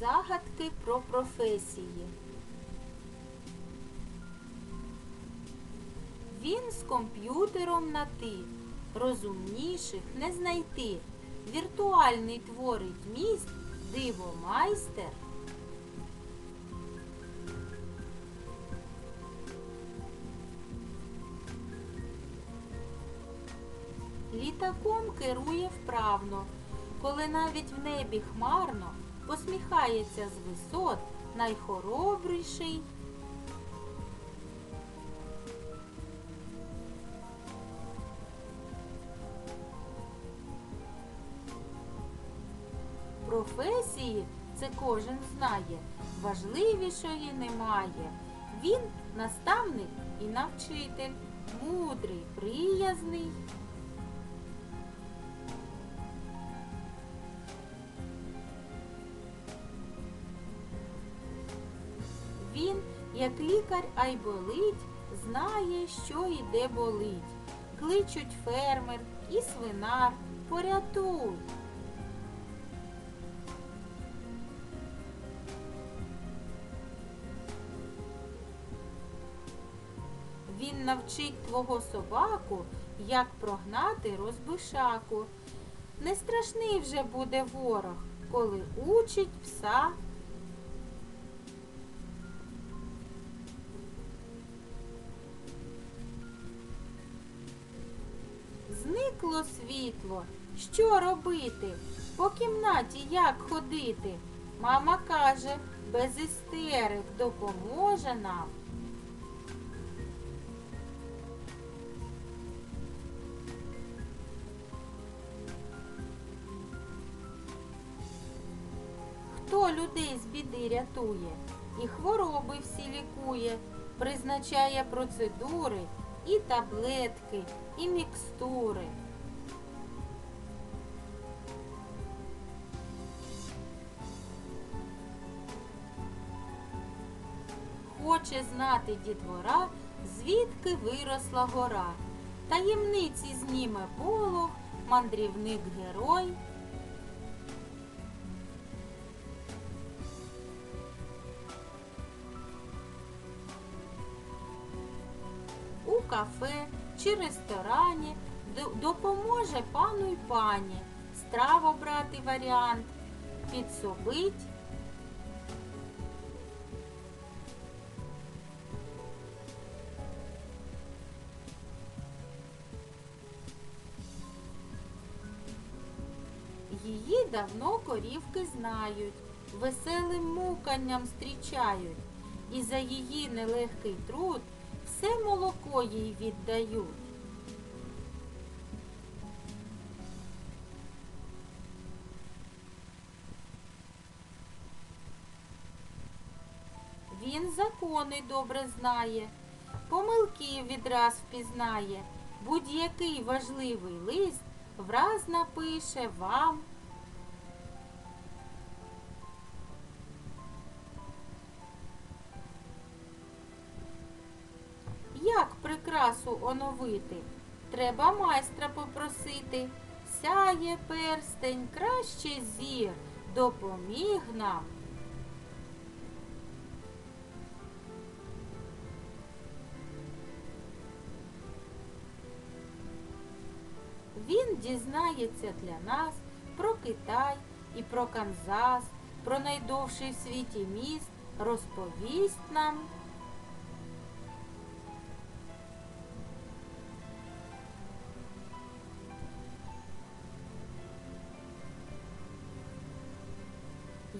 Загадки про професії. Він з комп'ютером на ти, розумніших не знайти. Віртуальний творить міст, диво майстер. Літаком керує вправно, коли навіть в небі хмарно посміхається з висот найхоробріший. Професії це кожен знає, важливішої немає. Він наставник і навчитель, мудрий, приязний. Він, як лікар айболить, знає, що і де болить. Кличуть фермер і свинар, порятуй. Він навчить твого собаку, як прогнати розбишаку. Не страшний вже буде ворог, коли учить пса Зникло світло. Що робити? По кімнаті як ходити? Мама каже, без істерик допоможе нам. Хто людей з біди рятує і хвороби всі лікує, призначає процедури і таблетки, і мікстури. Хоче знати дітвора, звідки виросла гора. Таємниці зніме полог, мандрівник герой. у кафе чи ресторані допоможе пану й пані страв обрати варіант, підсобить. Давно корівки знають, веселим муканням зустрічають, і за її нелегкий труд все молоко їй віддають. Він закони добре знає, помилки відраз впізнає, будь-який важливий лист враз напише вам. Прикрасу оновити? Треба майстра попросити. Сяє перстень, краще зір, допоміг нам. Він дізнається для нас про Китай і про Канзас, про найдовший в світі міст, розповість нам.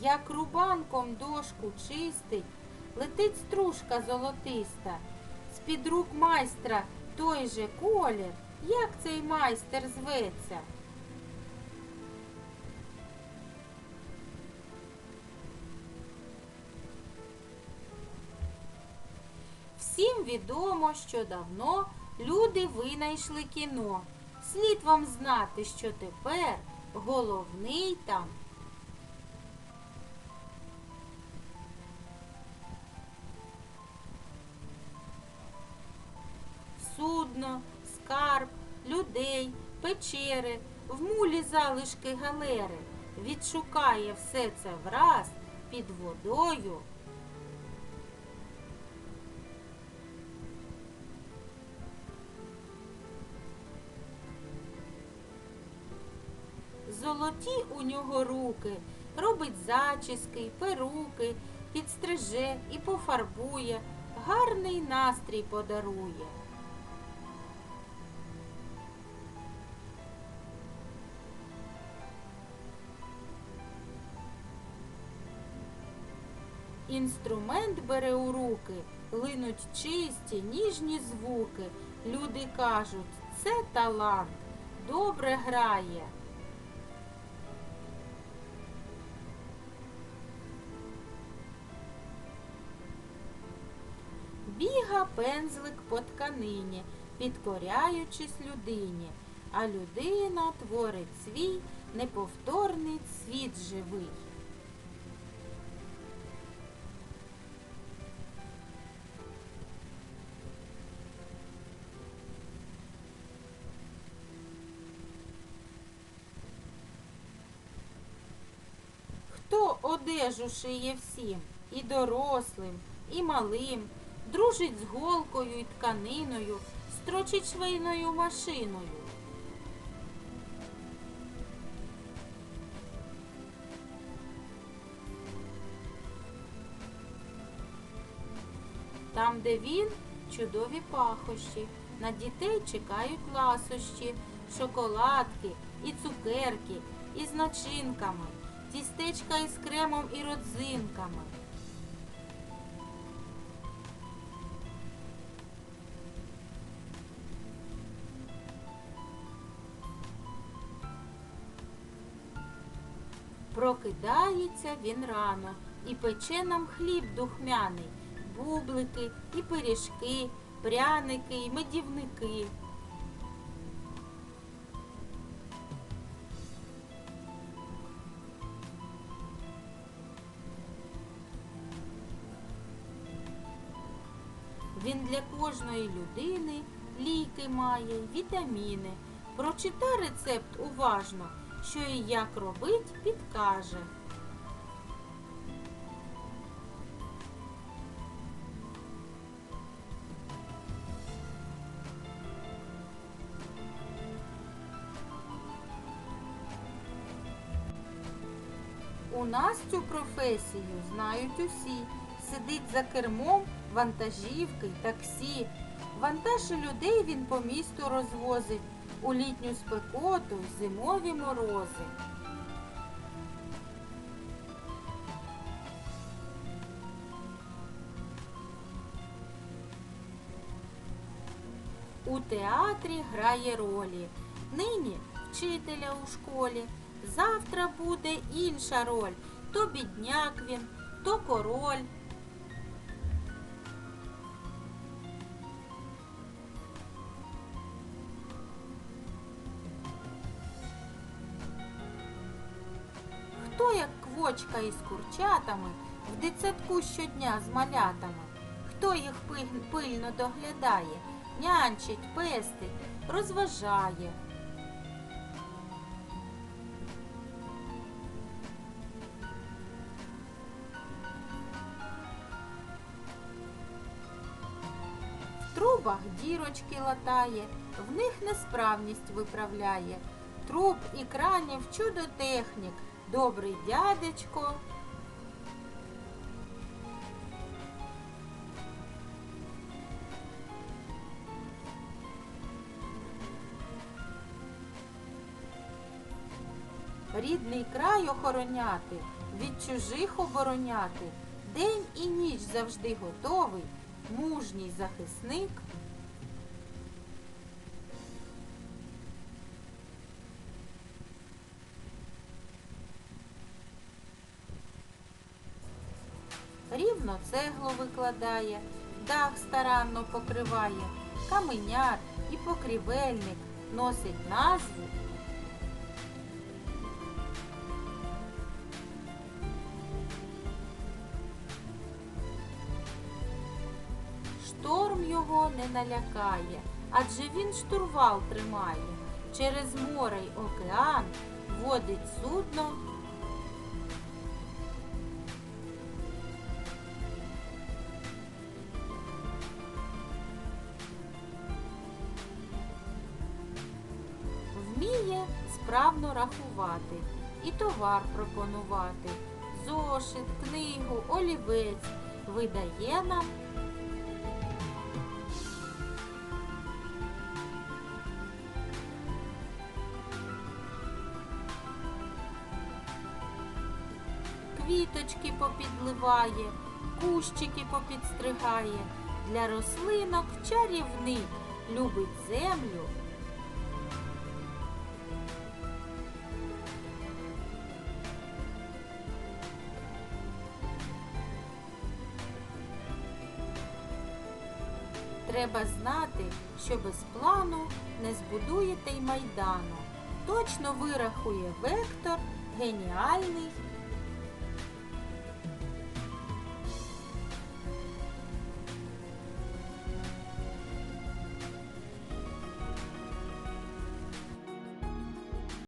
Як рубанком дошку чистить, летить стружка золотиста, з-під рук майстра той же колір, як цей майстер зветься. Всім відомо, що давно люди винайшли кіно. Слід вам знати, що тепер головний там судно, скарб, людей, печери, в мулі залишки галери. Відшукає все це враз під водою. Золоті у нього руки, робить зачіски, перуки, підстриже і пофарбує, гарний настрій подарує. Інструмент бере у руки, линуть чисті, ніжні звуки. Люди кажуть, це талант, добре грає. Біга пензлик по тканині, підкоряючись людині, а людина творить свій неповторний світ живий. Одежу шиє всім, і дорослим, і малим, дружить з голкою і тканиною, строчить швейною машиною. Там, де він, чудові пахощі, на дітей чекають ласощі, шоколадки і цукерки, із начинками, тістечка із кремом і родзинками. Прокидається він рано і пече нам хліб духмяний, бублики і пиріжки, пряники і медівники. Він для кожної людини ліки має, вітаміни. Прочитай рецепт уважно, що і як робить, підкаже. У нас цю професію знають усі. Сидить за кермом вантажівки, таксі. Вантаж людей він по місту розвозить у літню спекоту, зимові морози. У театрі грає ролі. Нині вчителя у школі. Завтра буде інша роль. То бідняк він, то король. Як із курчатами в дитсадку щодня з малятами? Хто їх пильно доглядає, нянчить, пестить, розважає? В трубах дірочки латає, в них несправність виправляє. Труб і кранів чудо-технік, добрий дядечко. Рідний край охороняти, від чужих обороняти, день і ніч завжди готовий, мужній захисник. Рівно цеглу викладає, дах старанно покриває, каменяр і покрівельник носить назву Шторм його не налякає, адже він штурвал тримає. Через море й океан водить судно рахувати і товар пропонувати. Зошит, книгу, олівець видає нам квіточки попідливає, кущики попідстригає. Для рослинок чарівник любить землю. Треба знати, що без плану не збудуєте й майдану. Точно вирахує вектор геніальний